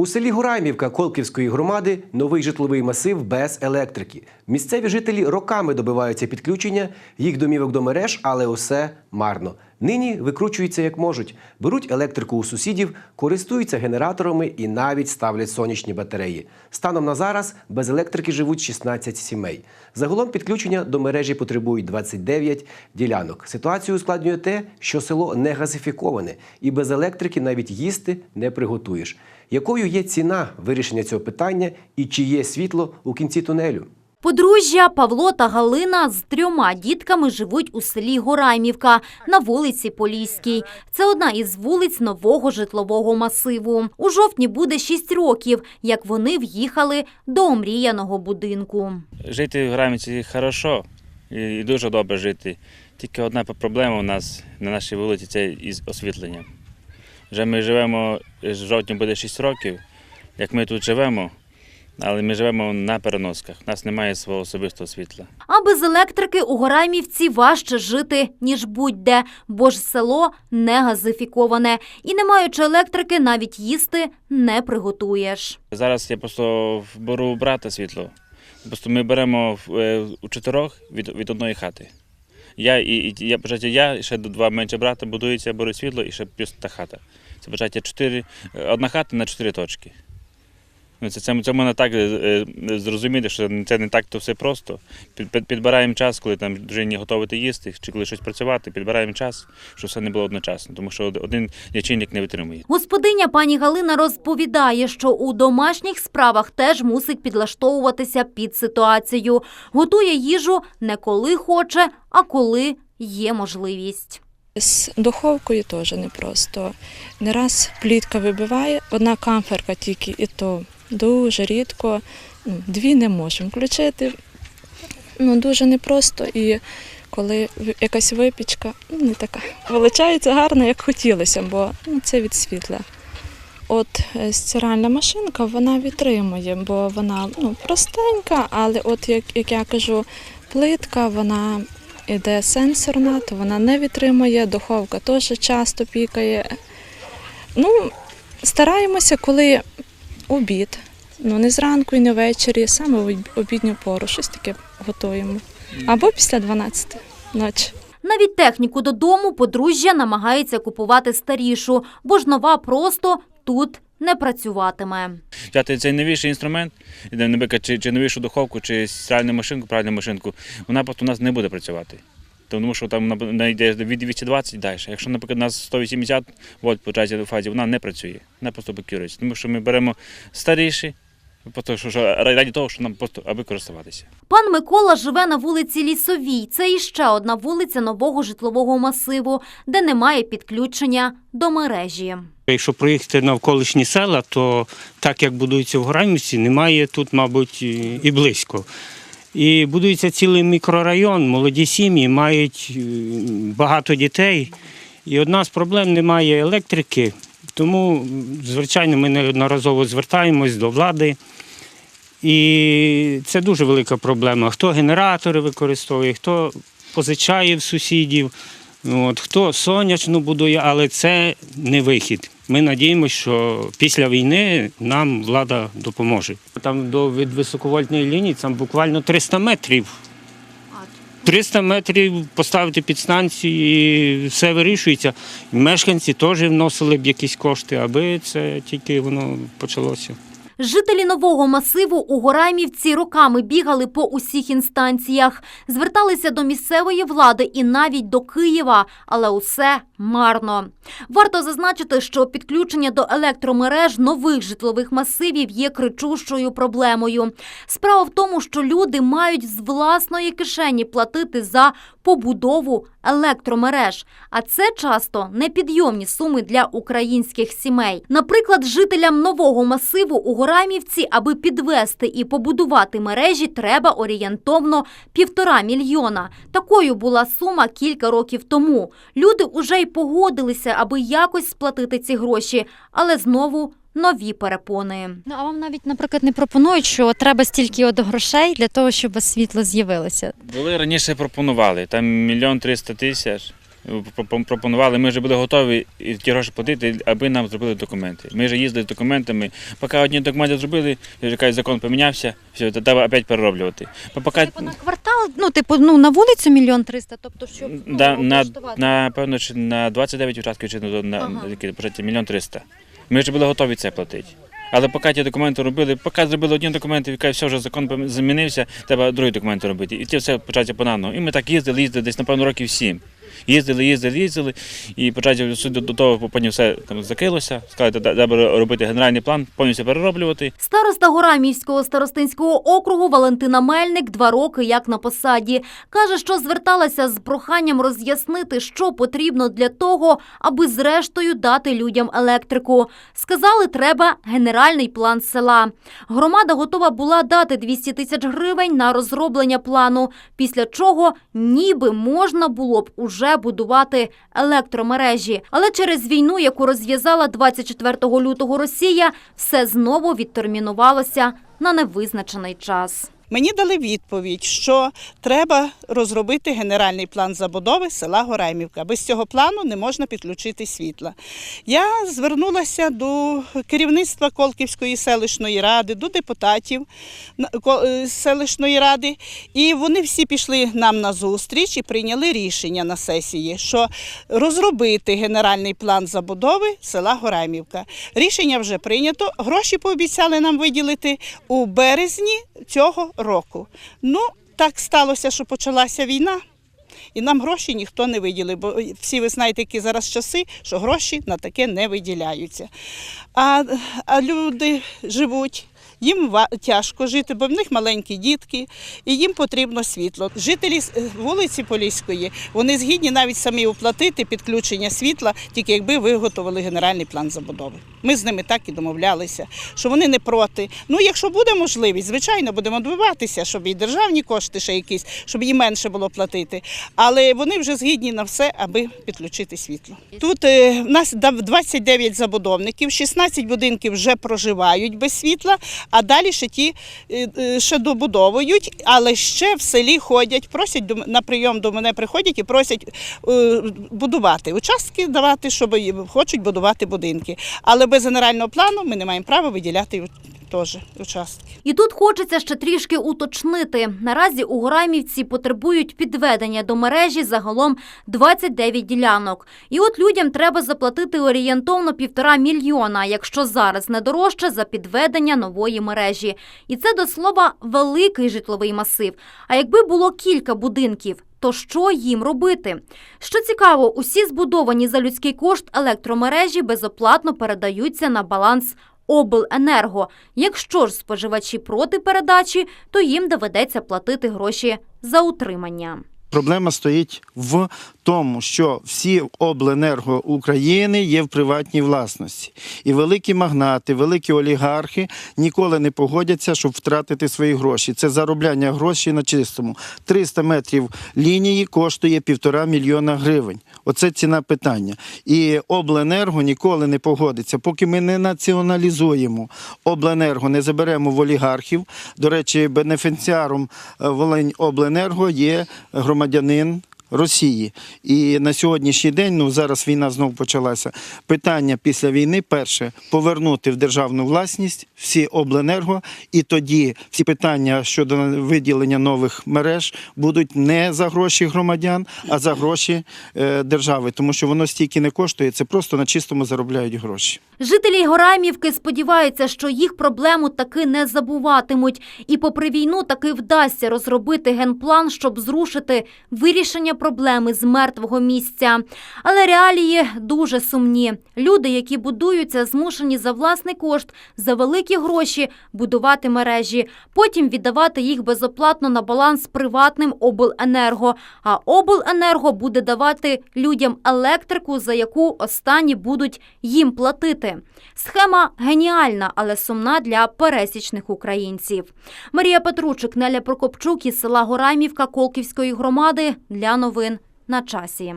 У селі Гураймівка Колківської громади новий житловий масив без електрики. Місцеві жителі роками добиваються підключення їх домівок до мереж, але усе марно. Нині викручуються як можуть, беруть електрику у сусідів, користуються генераторами і навіть ставлять сонячні батареї. Станом на зараз без електрики живуть 16 сімей. Загалом підключення до мережі потребують 29 ділянок. Ситуацію ускладнює те, що село не газифіковане, і без електрики навіть їсти не приготуєш. Якою є ціна вирішення цього питання і чи є світло у кінці тунелю? Подружжя Павло та Галина з трьома дітками живуть у селі Гораймівка на вулиці Поліській. Це одна із вулиць нового житлового масиву. У жовтні буде 6 років, як вони в'їхали до омріяного будинку. Жити в Граміці хорошо і дуже добре жити. Тільки одна проблема у нас на нашій вулиці це із освітленням. Вже ми живемо, жовтні буде 6 років, як ми тут живемо, але ми живемо на переносках. У нас немає свого особистого світла. А без електрики у Гораймівці важче жити, ніж будь-де, бо ж село не газифіковане. І не маючи електрики, навіть їсти не приготуєш. Зараз я просто беру брата світло. Просто ми беремо е, у чотирьох від, від одної хати. Я і, і я, бажається, я і ще два менші брата будуються, беруть світло і ще плюс та хата. Це бажається чотири, е, одна хата на чотири точки. Ну, це, це, це можна так е, е, зрозуміти, що це не так то все просто. Під, під, підбираємо час, коли там дружині готувати їсти, чи коли щось працювати, підбираємо час, щоб все не було одночасно, тому що один лічильник не витримує. Господиня пані Галина розповідає, що у домашніх справах теж мусить підлаштовуватися під ситуацію. Готує їжу не коли хоче, а коли є можливість. З духовкою теж непросто. Не раз плітка вибиває, одна камферка тільки, і то дуже рідко. Ну, Дві не можемо включити. Ну, дуже непросто. І коли якась випічка ну, не така вилучається гарно, як хотілося, бо ну, це від світла. От е, стиральна машинка вона витримує, бо вона ну, простенька, але от як, як я кажу, плитка вона іде сенсорна, то вона не витримує, духовка теж часто пікає. Ну, стараємося, коли обід. Ну, не зранку і не ввечері, саме в обідню пору, щось таке готуємо. Або після 12 ночі. Навіть техніку додому подружжя намагається купувати старішу, бо ж нова просто тут не працюватиме. взяти цей новіший інструмент, іде, наприклад, чи, чи новішу духовку, чи стиральну машинку, пральну машинку, вона просто у нас не буде працювати. Тому що там вона йде від 220 і далі. Якщо, наприклад, у нас 180 вольт по в фазі, вона не працює, вона просто блокується. Тому що ми беремо старіші, просто що, що раді того, що нам просто аби користуватися. Пан Микола живе на вулиці Лісовій. Це іще одна вулиця нового житлового масиву, де немає підключення до мережі. Якщо проїхати навколишні села, то так як будується в Гранівці, немає тут, мабуть, і близько. І будується цілий мікрорайон, молоді сім'ї мають е, багато дітей. І одна з проблем немає електрики, тому, звичайно, ми неодноразово звертаємось до влади. І це дуже велика проблема. Хто генератори використовує, хто позичає в сусідів. От, хто сонячно будує, але це не вихід. Ми надіємося, що після війни нам влада допоможе. Там до від високовольтної лінії там буквально 300 метрів. 300 метрів поставити підстанцію і все вирішується. Мешканці теж вносили б якісь кошти, аби це тільки воно почалося. Жителі нового масиву у Гораймівці роками бігали по усіх інстанціях, зверталися до місцевої влади і навіть до Києва, але усе марно. Варто зазначити, що підключення до електромереж нових житлових масивів є кричущою проблемою. Справа в тому, що люди мають з власної кишені платити за побудову електромереж, а це часто непідйомні суми для українських сімей. Наприклад, жителям нового масиву у Гораймівці, аби підвести і побудувати мережі, треба орієнтовно півтора мільйона. Такою була сума кілька років тому. Люди уже й погодилися, аби якось сплатити ці гроші, але знову. Нові перепони. Ну а вам навіть, наприклад, не пропонують, що треба стільки от грошей для того, щоб світло з'явилося. Були раніше пропонували, там мільйон триста тисяч, пропонували, ми вже були готові і ті гроші платити, аби нам зробили документи. Ми вже їздили з документами. Поки одні документи зробили, вже кажуть, закон помінявся, все, то треба опять перероблювати. Поки Типу на квартал, ну типу, ну на вулицю мільйон триста, тобто щоб ну, да, на, на, певно, чи на 29 участків, чи на, на Ага. які, бюджеті, мільйон триста. Ми вже були готові це платити. Але поки ті документи робили, поки зробили одні документи, яка все вже закон змінився, треба другі документи робити. І це все почався понаново. І ми так їздили, їздили десь, напевно, років сім. Їздили, їздили, їздили, і почати суть до того, потім все там закрилося. Сказали, треба робити генеральний план, повністю перероблювати. Староста Горамівського старостинського округу Валентина Мельник два роки як на посаді. Каже, що зверталася з проханням роз'яснити, що потрібно для того, аби зрештою дати людям електрику. Сказали, треба генеральний план села. Громада готова була дати 200 тисяч гривень на розроблення плану, після чого ніби можна було б уже будувати електромережі. Але через війну, яку розв'язала 24 лютого Росія, все знову відтермінувалося на невизначений час. Мені дали відповідь, що треба розробити генеральний план забудови села Гораймівка. Без цього плану не можна підключити світла. Я звернулася до керівництва Колківської селищної ради, до депутатів е, селищної ради, і вони всі пішли нам на зустріч і прийняли рішення на сесії, що розробити генеральний план забудови села Гораймівка. Рішення вже прийнято. Гроші пообіцяли нам виділити у березні цього року. Ну, так сталося, що почалася війна. І нам гроші ніхто не виділив, бо всі ви знаєте, які зараз часи, що гроші на таке не виділяються. А, а люди живуть, їм тяжко жити, бо в них маленькі дітки, і їм потрібно світло. Жителі вулиці Поліської вони згідні навіть самі оплатити підключення світла, тільки якби виготовили генеральний план забудови. Ми з ними так і домовлялися, що вони не проти. Ну, якщо буде можливість, звичайно, будемо добиватися, щоб і державні кошти ще якісь, щоб їм менше було платити. Але вони вже згідні на все, аби підключити світло. Тут е, в нас дав- 29 забудовників, 16 будинків вже проживають без світла, а далі ще ті е, е, ще добудовують, але ще в селі ходять, просять на прийом до мене приходять і просять е, будувати участки, давати, щоб хочуть будувати будинки. Але без генерального плану ми не маємо права виділяти теж участки. І тут хочеться ще трішки уточнити. Наразі у Гораймівці потребують підведення до мережі загалом 29 ділянок. І от людям треба заплатити орієнтовно півтора мільйона, якщо зараз не дорожче за підведення нової мережі. І це до слова великий житловий масив. А якби було кілька будинків. То що їм робити? Що цікаво, усі збудовані за людський кошт електромережі безоплатно передаються на баланс обленерго. Якщо ж споживачі проти передачі, то їм доведеться платити гроші за утримання. Проблема стоїть в тому, що всі обленерго України є в приватній власності. І великі магнати, великі олігархи ніколи не погодяться, щоб втратити свої гроші. Це заробляння грошей на чистому. 300 метрів лінії коштує півтора мільйона гривень. Оце ціна питання. І обленерго ніколи не погодиться, поки ми не націоналізуємо обленерго, не заберемо в олігархів. До речі, бенефіціаром е, Волинь обленерго є громадянин. Росії і на сьогоднішній день, ну зараз війна знову почалася. Питання після війни перше повернути в державну власність всі обленерго, і тоді всі питання щодо виділення нових мереж будуть не за гроші громадян, а за гроші е, держави, тому що воно стільки не коштує. Це просто на чистому заробляють гроші. Жителі Гораймівки сподіваються, що їх проблему таки не забуватимуть. І попри війну таки вдасться розробити генплан, щоб зрушити вирішення проблеми з мертвого місця. Але реалії дуже сумні. Люди, які будуються, змушені за власний кошт, за великі гроші будувати мережі, потім віддавати їх безоплатно на баланс приватним обленерго. А обленерго буде давати людям електрику, за яку останні будуть їм платити. Схема геніальна, але сумна для пересічних українців. Марія Петручик, Неля Прокопчук із села Гораймівка Колківської громади для новин на часі.